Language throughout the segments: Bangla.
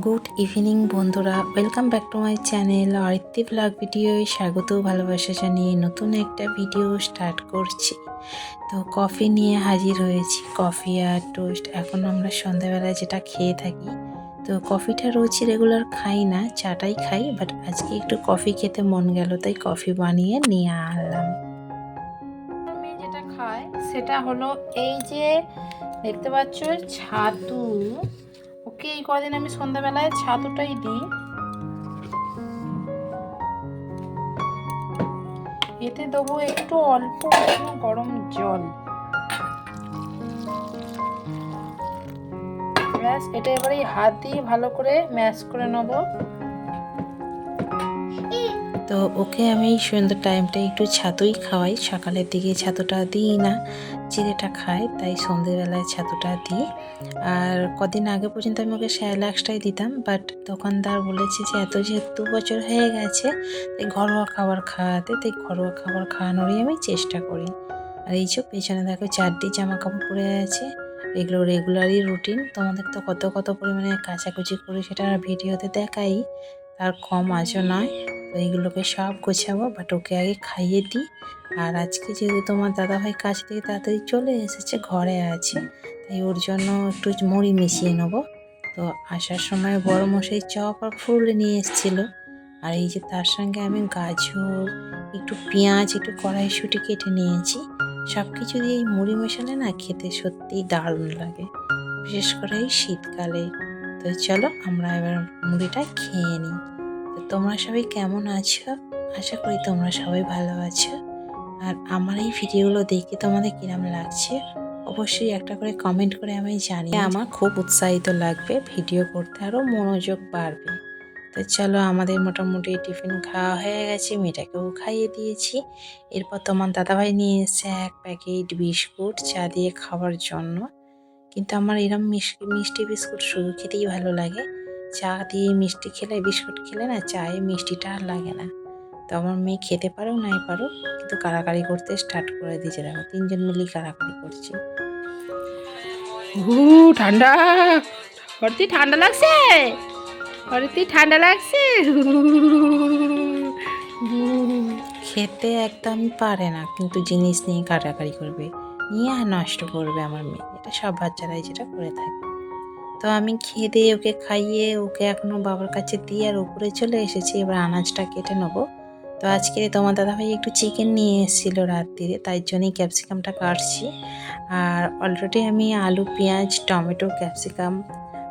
গুড ইভিনিং বন্ধুরা, welcome back to my channel Aritti blog ভিডিওয় স্বাগত ভালোবাসা জানিয়ে নতুন একটা ভিডিও স্টার্ট করছি। তো কফি নিয়ে হাজির হয়েছি, কফি আর টোস্ট। এখন আমরা সন্ধ্যাবেলায় যেটা খেয়ে থাকি। তো কফিটা রোজ রেগুলার খাই না, চাটাই খাই, বাট আজকে একটু কফি খেতে মন গেল, তাই কফি বানিয়ে নিয়ে আনলাম। আমি যেটা খাই, সেটা হলো এই যে দেখতে পাচ্ছ, ছাতু। ওকে এই কদিন আমি সন্ধ্যাবেলায় ছাতুটাই দিই। এতে দেবো একটু অল্প গরম জল। এটা এবারে হাত দিয়ে ভালো করে ম্যাশ করে নেব। তো ওকে আমি সন্ধ্যের টাইমটা একটু ছাতুই খাওয়াই। সকালের দিকে ছাতুটা দিই না। চিড়েটা খায়, তাই সন্ধ্যেবেলায় ছাতুটা দিই। আর কদিন আগে পর্যন্ত আমি ওকে স্যালাক্সটাই দিতাম, বাট দোকানদার বলেছে যে এত যেহেতু দু বছর হয়ে গেছে, তাই ঘরোয়া খাবার খাওয়াতে, তাই ঘরোয়া খাবার খাওয়ানোরই আমি চেষ্টা করি। আর এই যে পেছনে দেখো চারটি জামা কাপড় পরে আছে, এগুলো রেগুলারই রুটিন তোমাদের তো কত কত পরিমাণে কাচাকুচি করি সেটা ভিডিওতে দেখাই, তার কম আজও নয়। তো এইগুলোকে সব গোছাবো বাট ওকে আগে খাইয়ে দিই। আর আজকে যেহেতু তোমার দাদাভাই কাছ থেকে তাড়াতাড়ি চলে এসেছে, ঘরে আছে, তাই ওর জন্য একটু মুড়ি মিশিয়ে নেব। তো আসার সময় বড় মশাই চপ আর ফুল নিয়ে এসেছিল। আর এই যে তার সঙ্গে আমি গাজর, একটু পেঁয়াজ, একটু কড়াইশুঁটি কেটে নিয়েছি। সব কিছু দিয়ে এই মুড়ি মেশালে না খেতে সত্যিই দারুণ লাগে, বিশেষ করে এই শীতকালে। তো চলো আমরা এবার মুড়িটা খেয়ে নিই। তোমরা সবাই কেমন আছো? আশা করি তোমরা সবাই ভালো আছো। আর আমার এই ভিডিওগুলো দেখে তোমাদের কিরম লাগছে? অবশ্যই একটা করে কমেন্ট করে আমি জানি আমার খুব উৎসাহিত লাগবে ভিডিও করতে, আরও মনোযোগ বাড়বে। তো চলো, আমাদের মোটামুটি টিফিন খাওয়া হয়ে গেছে, মেয়েটাকেও খাইয়ে দিয়েছি। এরপর তোমার দাদাভাই নিয়ে এসেছে এক প্যাকেট বিস্কুট চা দিয়ে খাওয়ার জন্য। কিন্তু আমার এরম মিষ্টি মিষ্টি বিস্কুট শুধু খেতেই ভালো লাগে। চা দিয়ে মিষ্টি খেলে বিস্কুট খেলে না চায়ে মিষ্টিটা আর লাগে না। তো আমার মেয়ে খেতে পারো নাই পারো কিন্তু কারাকারি করতে স্টার্ট করে দিয়েছে দেখো। তিনজন মিলেই কারাকারি করছি। ঠান্ডা। হরতি ঠান্ডা লাগছে? হরতি ঠান্ডা লাগছে? খেতে একদম পারে না কিন্তু জিনিস নিয়ে কাটাকারি করবে। নিয়ে আর নষ্ট করবে আমার মেয়ে। এটা সব বাচ্চারাই যেটা করে থাকে। তো আমি খেয়ে দিয়ে ওকে খাইয়ে ওকে এখনও বাবার কাছে দিয়ে আর উপরে চলে এসেছি। এবার আনাজটা কেটে নেব। তো আজকে তোমার দাদাভাই একটু চিকেন নিয়ে এসেছিল রাত্রিরে, তাই জন্যই ক্যাপসিকামটা কাটছি। আর অলরেডি আমি আলু, পেঁয়াজ, টমেটো ক্যাপসিকাম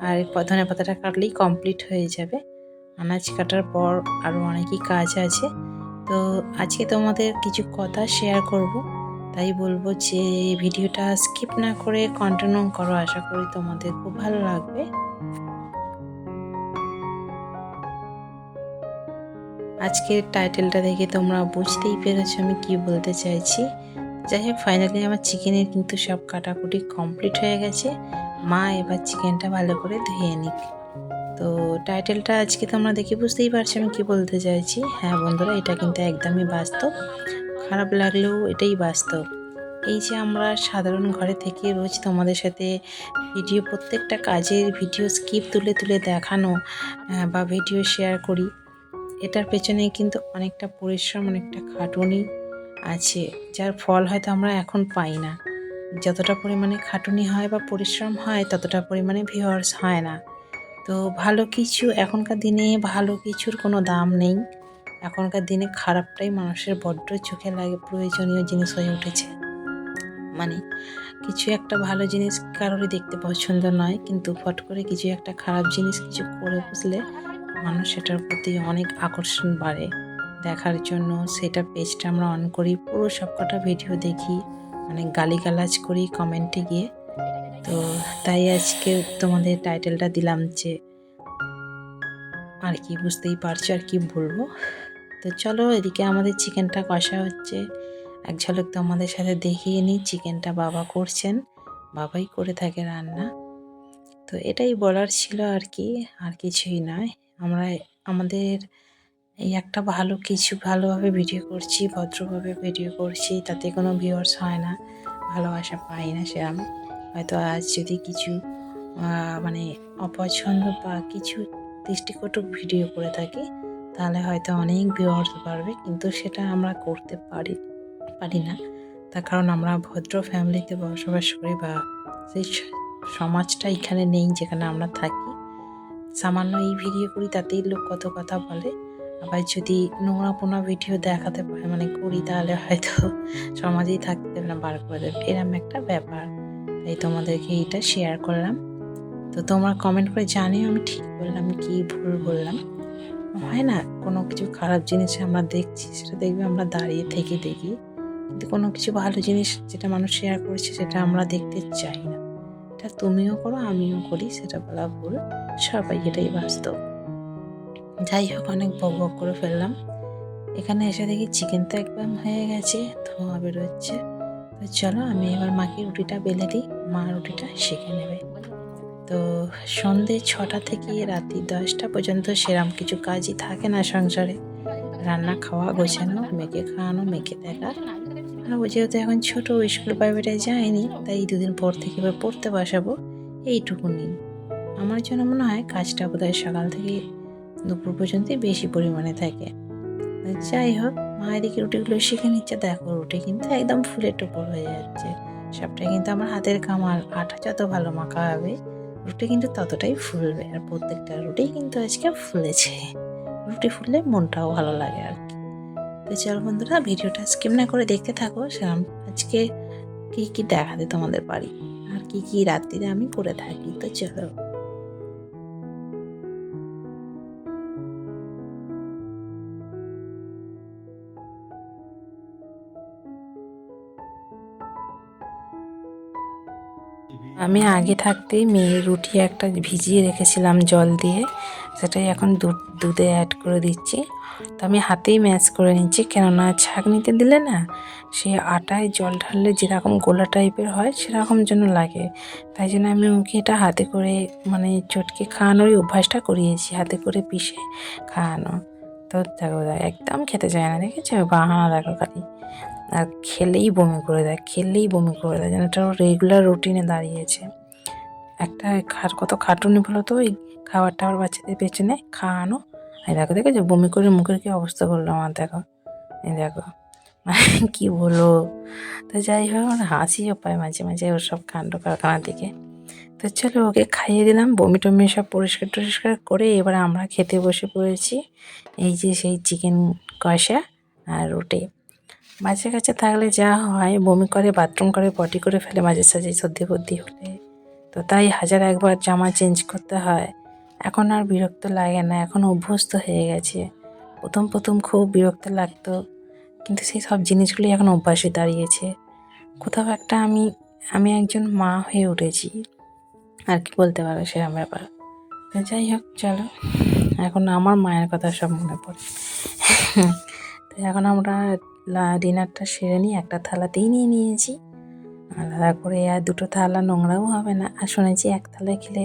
আর ধনে পাতাটা কাটলেই কমপ্লিট হয়ে যাবে। আনাজ কাটার পর আরও অনেকই কাজ আছে। তো আজকে তোমাদের কিছু কথা শেয়ার করব। তাই বলব যে ভিডিওটা স্কিপ না করে কন্টিনিউ করো, আশা করি তোমাদের খুব ভালো লাগবে। আজকের টাইটেলটা দেখে তোমরা বুঝতেই পেরেছ আমি কি বলতে চাইছি। যাই হোক ফাইনালি আমার চিকেনের কিন্তু সব কাটাকুটি কমপ্লিট হয়ে গেছে। মা এবার চিকেনটা ভালো করে ধুয়ে নিক। তো টাইটেলটা আজকে তোমরা দেখে বুঝতেই পারছ আমি কি বলতে চাইছি। হ্যাঁ বন্ধুরা, এটা কিন্তু একদমই বাস্তব। খারাপ লাগলেও এটাই বাস্তব। এই যে আমরা সাধারণ ঘরে থেকে রোজ তোমাদের সাথে ভিডিও, প্রত্যেকটা কাজের ভিডিও স্কিপ তুলে তুলে দেখানো বা ভিডিও শেয়ার করি, এটার পেছনে কিন্তু অনেকটা পরিশ্রম, অনেকটা খাটুনি আছে, যার ফল হয়তো আমরা এখন পাই না। যতটা পরিমাণে খাটুনি হয় বা পরিশ্রম হয়, ততটা পরিমাণে ভিউয়ার্স হয় না। তো ভালো কিছু এখনকার দিনে ভালো কিছুর কোনো দাম নেই। এখনকার দিনে খারাপটাই মানুষের বড্ড চোখে লাগে, প্রয়োজনীয় জিনিস হয়ে উঠেছে। মানে কিছু একটা ভালো জিনিস কারোরই দেখতে পছন্দ নয়, কিন্তু ফট করে কিছু একটা খারাপ জিনিস কিছু করে বুঝলে মানুষ সেটার প্রতি অনেক আকর্ষণ বাড়ে। দেখার জন্য সেটা পেজটা আমরা অন করি, পুরো সবকটা ভিডিও দেখি অনেক গালিগালাজ করি কমেন্টে গিয়ে। তো তাই আজকে তোমাদের টাইটেলটা দিলাম যে, আর কি বুঝতেই পারছ আর কি বলব? তো চলো এদিকে আমাদের চিকেনটা কষা হচ্ছে। এক ঝলক তো আমাদের সাথে দেখিয়ে নিই চিকেনটা বাবা করছেন। বাবাই করে থাকে রান্না। তো এটাই বলার ছিল আর কি, আর কিছুই নয়। আমরা আমাদের এই একটা ভালো কিছু ভালোভাবে ভিডিও করছি, ভদ্রভাবে ভিডিও করছি, তাতে কোনো ভিউয়ার্স হয় না, ভালোবাসা পাই না সেরকম হয়তো আজ যদি কিছু মানে অপছন্দ বা কিছু দৃষ্টিকটক ভিডিও করে থাকি তাহলে হয়তো অনেক ভিউয়ার্স বাড়বে কিন্তু সেটা আমরা করতে পারি পারি না। তার কারণ আমরা ভদ্র ফ্যামিলিতে বসবাস করি বা সেই সমাজটা এখানে নেই যেখানে আমরা থাকি। সামান্য এই ভিডিও করি, তাতেই লোক কত কথা বলে। আবার যদি নোংরা পোনা ভিডিও দেখাতে পারে মানে করি, তাহলে হয়তো সমাজেই থাকতে দেবে না, বার করে দেবে। এরম একটা ব্যাপার। তাই তোমাদেরকে এটা শেয়ার করলাম। তো তোমরা কমেন্ট করে জানিও, আমি ঠিক বললাম কি ভুল বললাম। হয় না? কোনো কিছু খারাপ জিনিস আমরা দেখছি, সেটা দেখবে আমরা দাঁড়িয়ে থেকে দেখি। কিন্তু কোনো কিছু ভালো জিনিস যেটা মানুষ শেয়ার করছে, সেটা আমরা দেখতে চাই না। এটা তুমিও করো, আমিও করি, সেটা বলা ভুল। সবাই এটাই বাস্তব। যাই হোক, অনেক বক বক করে ফেললাম। এখানে এসে দেখি চিকেন তো একদম হয়ে গেছে, ধোঁয়া বেরোচ্ছে। তো চলো, আমি এবার মাকে রুটিটা বেলে দিই, মা রুটিটা শিখে নেবে। তো সন্ধে ছটা থেকে রাত্রি দশটা পর্যন্ত সেরম কিছু কাজই থাকে না সংসারে। রান্না খাওয়া, গোছানো, মেয়েকে খাওয়ানো, মেয়েকে দেখা। আর ও যেহেতু এখন ছোট স্কুল প্রাইভেটে যায়নি, তাই দুদিন পর থেকে এবার পড়তে বসাবো, এইটুকুনি। আমার জন্য মনে হয় কাজটা বোধহয় সকাল থেকে দুপুর পর্যন্তই বেশি পরিমাণে থাকে। যাই হোক, মা এদিকে রুটিগুলো শিখে নিচ্ছে, দেখো রুটি কিন্তু একদম ফুলে টুপুর হয়ে যাচ্ছে। সবটা কিন্তু আমার হাতের কামাল আটা যত ভালো মাখা হবে রুটি কিন্তু ততটাই ফুলবে আর প্রত্যেকটা রুটি কিন্তু আজকে ফুলেছে। রুটি ফুললে মনটাও ভালো লাগে আর কি। তো চল বন্ধুরা, ভিডিওটা স্কিপ না করে দেখতে থাকো। সেরকম আজকে কী কী দেখাতে তোমাদের বাড়ি আর কী কী রাত্রিরে আমি করে থাকি? তো চলো। আমি আগে থাকতেই মেয়ের রুটি একটা ভিজিয়ে রেখেছিলাম জল দিয়ে। সেটাই এখন দুধ, দুধে অ্যাড করে দিচ্ছি। তো আমি হাতেই ম্যাচ করে নিচ্ছি। কেননা ছাঁকনিতে দিলে না সে আটায় জল ঢাললে যেরকম গোলা টাইপের হয়, সেরকম যেন লাগে। তাই জন্য আমি ওকে এটা হাতে করে মানে চটকে খাওয়ানোর অভ্যাসটা করিয়েছি, হাতে করে পিষে খাওয়ানো। তো দেখো, একদম খেতে চায় না, দেখেছ? বাহানা দেখো খালি। আর খেলেই বমি করে দেয়, খেলেই বমি করে দেয়। যেন এটা রেগুলার রুটিনে দাঁড়িয়েছে। একটা খার কত খাটুনি বলো তো, ওই খাবার টাবার বাচ্চাদের পেছনে খাওয়ানো। এই দেখো দেখো যে বমি করে মুখের কি অবস্থা করল আমার, দেখো। এই দেখো। কি বলো তো যাই হোক, আমার হাসিও পায় মাঝে মাঝে ওর সব কাণ্ড কারখানার দিকে। তো চলো, ওকে খাইয়ে দিলাম। বমি টমি সব পরিষ্কার টরিষ্কার করে এবার আমরা খেতে বসে পড়েছি। এই যে সেই চিকেন কষা আর রুটি। বাচ্চা কাছে থাকলে যা হয়, বমি করে বাথরুম করে পটি করে ফেলে মাঝে সাঝে সর্দি ফর্দি হলে। তো তাই হাজার একবার জামা চেঞ্জ করতে হয়। এখন আর বিরক্ত লাগে না, এখন অভ্যস্ত হয়ে গেছে। প্রথম প্রথম খুব বিরক্ত লাগতো, কিন্তু সেই সব জিনিসগুলি এখন অভ্যাসে দাঁড়িয়েছে। কোথাও একটা আমি আমি একজন মা হয়ে উঠেছি। আর কি বলতে পারো সেরকম ব্যাপার। তো যাই হোক, চলো। এখন আমার মায়ের কথা সব মনে পড়ে। তো এখন আমরা ডিনারটা সেরে নিই একটা থালাতেই নিয়ে নিয়েছি। আলাদা করে আর দুটো থালা নোংরাও হবে না। আর শুনেছি এক থালায় খেলে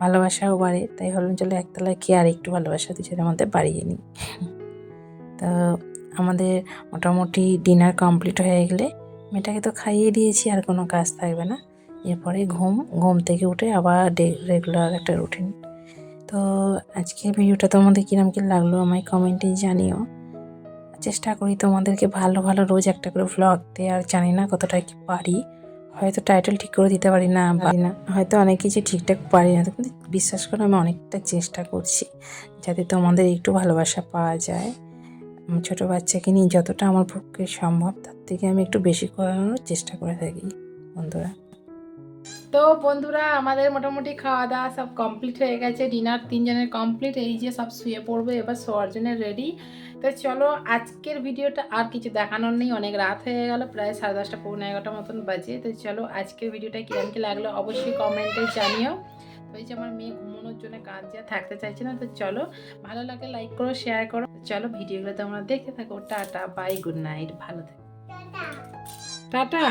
ভালোবাসাও বাড়ে। তাই ভাবলাম চলো এক থালায় খেয়ে আর একটু ভালোবাসা দুজনের মধ্যে বাড়িয়ে নিই। তো আমাদের মোটামুটি ডিনার কমপ্লিট হয়ে গেলে মেয়েটাকে তো খাইয়ে দিয়েছি, আর কোনো কাজ থাকবে না। এরপরে ঘুম ঘুম থেকে উঠে আবার রেগুলার একটা রুটিন তো আজকে ভিডিওটা তোমাদের কীরকম কী লাগল আমায় কমেন্টে জানিও। চেষ্টা করি তোমাদেরকে ভালো ভালো রোজ একটা করে ভ্লগ দেওয়ার। জানি না কতটা কি পারি। হয়তো টাইটেল ঠিক করে দিতে পারি না পারি না। হয়তো অনেক কিছু ঠিকঠাক পারি না। কিন্তু বিশ্বাস করো আমি অনেকটা চেষ্টা করছি যাতে তোমাদের একটু ভালোবাসা পাওয়া যায়। ছোটো বাচ্চাকে নিয়ে যতটা আমার পক্ষে সম্ভব তার থেকে আমি একটু বেশি করানোর চেষ্টা করে থাকি বন্ধুরা। তো বন্ধুরা আমাদের মোটামুটি খাওয়া দাওয়া সব কমপ্লিট হয়ে গেছে। ডিনার তিনজনের কমপ্লিট এই যে সব শুয়ে পড়বে এবার শোয়ার জন্য রেডি তো চলো আজকের ভিডিওটা আর কিছু দেখানোর নেই। অনেক রাত হয়ে গেল প্রায় সাড়ে দশটা পৌনে এগারোটা মতন বাজে। তো চলো আজকের ভিডিওটা কিরম কি লাগল অবশ্যই কমেন্টে জানিও। তো এই যে আমার মেয়ে ঘুমানোর জন্য কাজ যা থাকতে চাইছে না তো চলো ভালো লাগে লাইক করো শেয়ার করো। চলো ভিডিওগুলো তোমরা দেখতে থাকো। টাটা বাই গুড নাইট ভালো থাকো। টাটা।